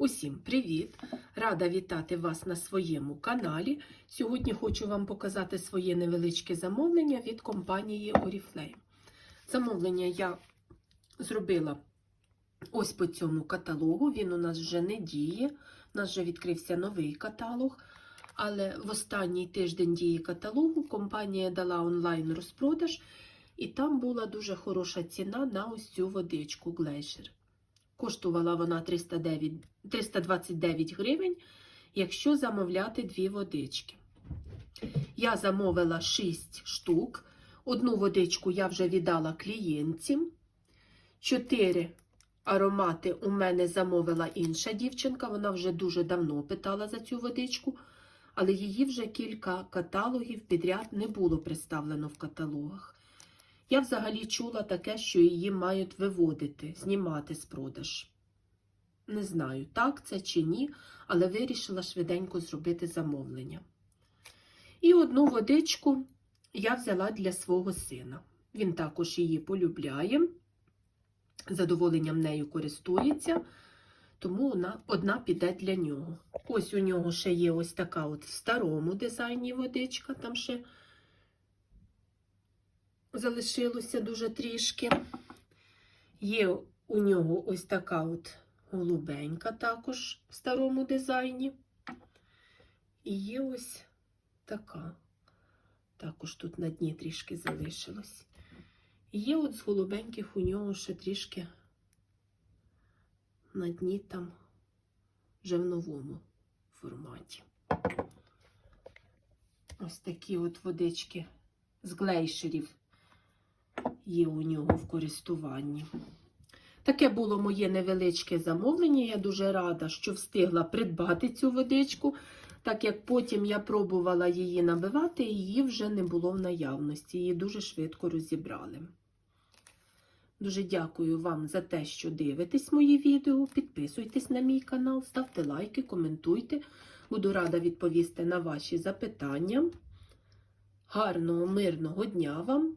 Усім привіт! Рада вітати вас на своєму каналі. Сьогодні хочу вам показати своє невеличке замовлення від компанії Oriflame. Замовлення я зробила ось по цьому каталогу. Він у нас вже не діє. У нас вже відкрився новий каталог. Але в останній тиждень дії каталогу компанія дала онлайн розпродаж, і там була дуже хороша ціна на ось цю водичку Glacier. Коштувала вона 309, 329 гривень, якщо замовляти дві водички. Я замовила 6 штук. Одну водичку я вже віддала клієнтці. Чотири аромати у мене замовила інша дівчинка. Вона вже дуже давно питала за цю водичку, але її вже кілька каталогів підряд не було представлено в каталогах. Я взагалі чула таке, що її мають виводити, знімати з продаж. Не знаю, так це чи ні, але вирішила швиденько зробити замовлення. І одну водичку я взяла для свого сина. Він також її полюбляє, задоволенням нею користується, тому вона одна піде для нього. Ось у нього ще є ось така от в старому дизайні водичка, там ще залишилося дуже трішки. Є у нього ось така от голубенька також в старому дизайні. І є ось така. Також тут на дні трішки залишилось. І є от з голубеньких у нього ще трішки на дні там вже в новому форматі. Ось такі от водички з глейшерів є у нього в користуванні. Таке було моє невеличке замовлення. Я дуже рада, що встигла придбати цю водичку, так як потім я пробувала її набивати, і її вже не було в наявності. Її дуже швидко розібрали. Дуже дякую вам за те, що дивитесь мої відео. Підписуйтесь на мій канал, ставте лайки, коментуйте. Буду рада відповісти на ваші запитання. Гарного, мирного дня вам